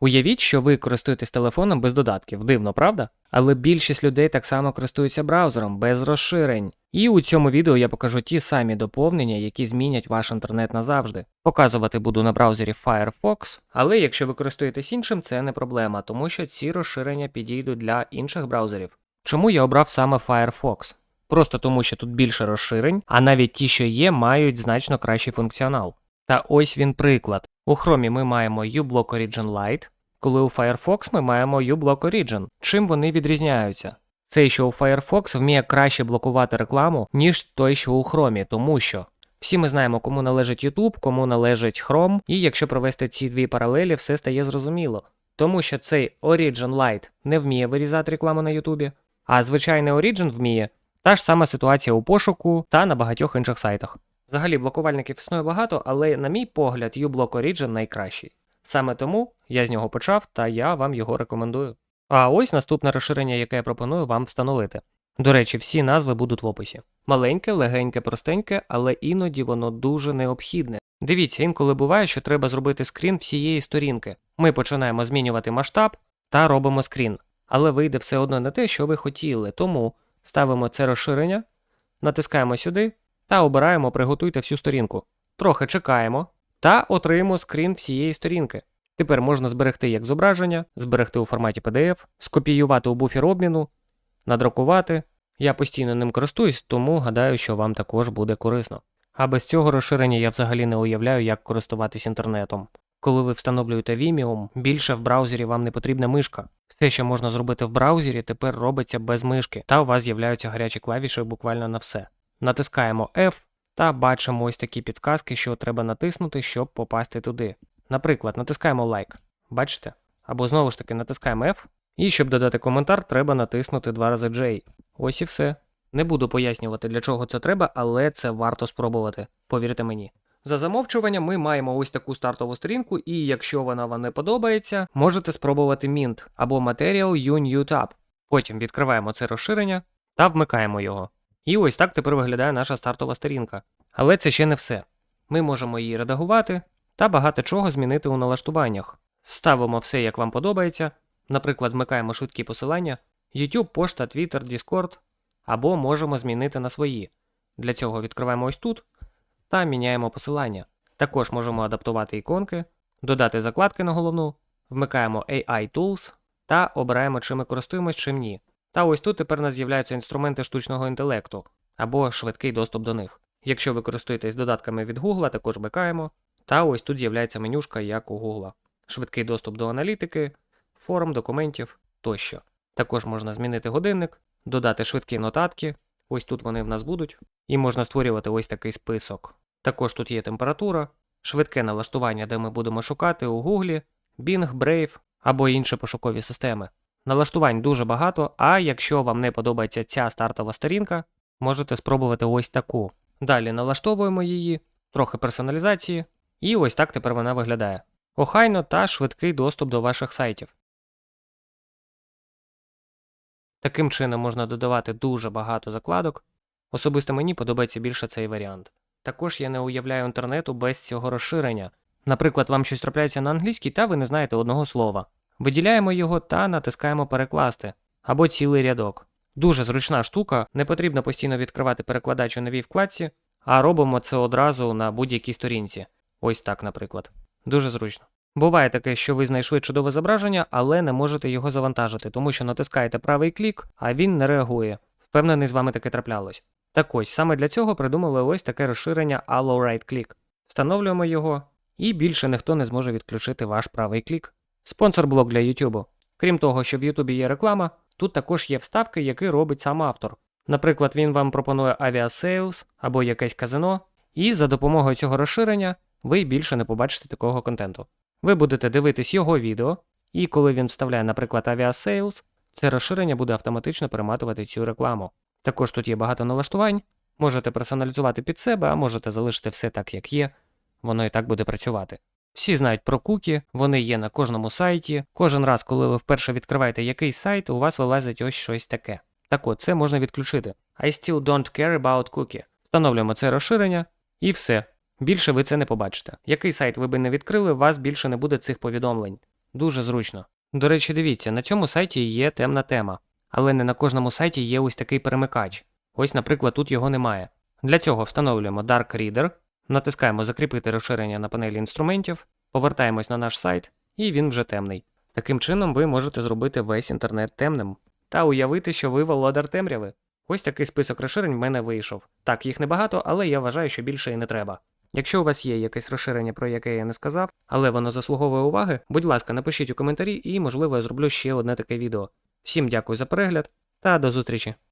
Уявіть, що ви користуєтесь телефоном без додатків, дивно, правда? Але більшість людей так само користуються браузером без розширень. І у цьому відео я покажу ті самі доповнення, які змінять ваш інтернет назавжди. Показувати буду на браузері Firefox, але якщо ви користуєтесь іншим, це не проблема, тому що ці розширення підійдуть для інших браузерів. Чому я обрав саме Firefox? Просто тому, що тут більше розширень, а навіть ті, що є, мають значно кращий функціонал. Та ось він приклад. У Chrome ми маємо uBlock Origin Lite, коли у Firefox ми маємо uBlock Origin. Чим вони відрізняються? Цей, що у Firefox вміє краще блокувати рекламу, ніж той, що у Chrome, тому що всі ми знаємо, кому належить YouTube, кому належить Chrome, і якщо провести ці дві паралелі, все стає зрозуміло. Тому що цей Origin Lite не вміє вирізати рекламу на YouTube, а звичайний Origin вміє. Та ж сама ситуація у пошуку та на багатьох інших сайтах. Взагалі блокувальників існує багато, але, на мій погляд, uBlock Origin найкращий. Саме тому я з нього почав та я вам його рекомендую. А ось наступне розширення, яке я пропоную вам встановити. До речі, всі назви будуть в описі. Маленьке, легеньке, простеньке, але іноді воно дуже необхідне. Дивіться, інколи буває, що треба зробити скрін всієї сторінки. Ми починаємо змінювати масштаб та робимо скрін, але вийде все одно не те, що ви хотіли. Тому ставимо це розширення, натискаємо сюди та обираємо Приготуйте всю сторінку. Трохи чекаємо та отримуємо скрін всієї сторінки. Тепер можна зберегти як зображення, зберегти у форматі PDF, скопіювати у буфер обміну, надрукувати. Я постійно ним користуюсь, тому гадаю, що вам також буде корисно. А без цього розширення я взагалі не уявляю, як користуватись інтернетом. Коли ви встановлюєте Vimium, більше в браузері вам не потрібна мишка. Все, що можна зробити в браузері, тепер робиться без мишки, та у вас з'являються гарячі клавіші буквально на все. Натискаємо F та бачимо ось такі підсказки, що треба натиснути, щоб попасти туди. Наприклад, натискаємо лайк. Бачите? Або знову ж таки натискаємо F. І щоб додати коментар, треба натиснути два рази J. Ось і все. Не буду пояснювати, для чого це треба, але це варто спробувати. Повірте мені. За замовчуванням ми маємо ось таку стартову сторінку, і якщо вона вам не подобається, можете спробувати Mint або Material U New Tab. Потім відкриваємо це розширення та вмикаємо його. І ось так тепер виглядає наша стартова сторінка. Але це ще не все. Ми можемо її редагувати та багато чого змінити у налаштуваннях. Ставимо все, як вам подобається. Наприклад, вмикаємо швидкі посилання, YouTube, пошта, Twitter, Discord, або можемо змінити на свої. Для цього відкриваємо ось тут та міняємо посилання. Також можемо адаптувати іконки, додати закладки на головну, вмикаємо AI Tools та обираємо, чим ми користуємось, чим ні. Та ось тут тепер нас з'являються інструменти штучного інтелекту або швидкий доступ до них. Якщо ви користуєтесь додатками від Google, також вмикаємо. Та ось тут з'являється менюшка, як у Google. Швидкий доступ до аналітики, форм, документів тощо. Також можна змінити годинник, додати швидкі нотатки, ось тут вони в нас будуть, і можна створювати ось такий список. Також тут є температура, швидке налаштування, де ми будемо шукати у Google, Bing, Brave або інші пошукові системи. Налаштувань дуже багато, а якщо вам не подобається ця стартова сторінка, можете спробувати ось таку. Далі налаштовуємо її, трохи персоналізації, і ось так тепер вона виглядає. Охайно та швидкий доступ до ваших сайтів. Таким чином можна додавати дуже багато закладок. Особисто мені подобається більше цей варіант. Також я не уявляю інтернету без цього розширення. Наприклад, вам щось трапляється на англійській, та ви не знаєте одного слова. Виділяємо його та натискаємо перекласти або цілий рядок. Дуже зручна штука, не потрібно постійно відкривати перекладач у новій вкладці, а робимо це одразу на будь-якій сторінці. Ось так, наприклад. Дуже зручно. Буває таке, що ви знайшли чудове зображення, але не можете його завантажити, тому що натискаєте правий клік, а він не реагує. Впевнений, з вами таке траплялось. Так ось, саме для цього придумали ось таке розширення Allow Right Click. Встановлюємо його, і більше ніхто не зможе відключити ваш правий клік. Спонсор блок для YouTube. Крім того, що в YouTube є реклама, тут також є вставки, які робить сам автор. Наприклад, він вам пропонує авіасейлс або якесь казино, і за допомогою цього розширення ви більше не побачите такого контенту. Ви будете дивитись його відео, і коли він вставляє, наприклад, авіасейлс, це розширення буде автоматично перематувати цю рекламу. Також тут є багато налаштувань, можете персоналізувати під себе, а можете залишити все так, як є, воно і так буде працювати. Всі знають про кукі, вони є на кожному сайті. Кожен раз, коли ви вперше відкриваєте якийсь сайт, у вас вилазить ось щось таке. Так от, це можна відключити. I still don't care about cookie. Встановлюємо це розширення, і все. Більше ви це не побачите. Який сайт ви би не відкрили, у вас більше не буде цих повідомлень. Дуже зручно. До речі, дивіться, на цьому сайті є темна тема, але не на кожному сайті є ось такий перемикач. Ось, наприклад, тут його немає. Для цього встановлюємо Dark Reader, натискаємо Закріпити розширення на панелі інструментів, повертаємось на наш сайт, і він вже темний. Таким чином ви можете зробити весь інтернет темним та уявити, що ви володар темряви. Ось такий список розширень в мене вийшов. Так, їх небагато, але я вважаю, що більше і не треба. Якщо у вас є якесь розширення, про яке я не сказав, але воно заслуговує уваги, будь ласка, напишіть у коментарі і, можливо, я зроблю ще одне таке відео. Всім дякую за перегляд та до зустрічі!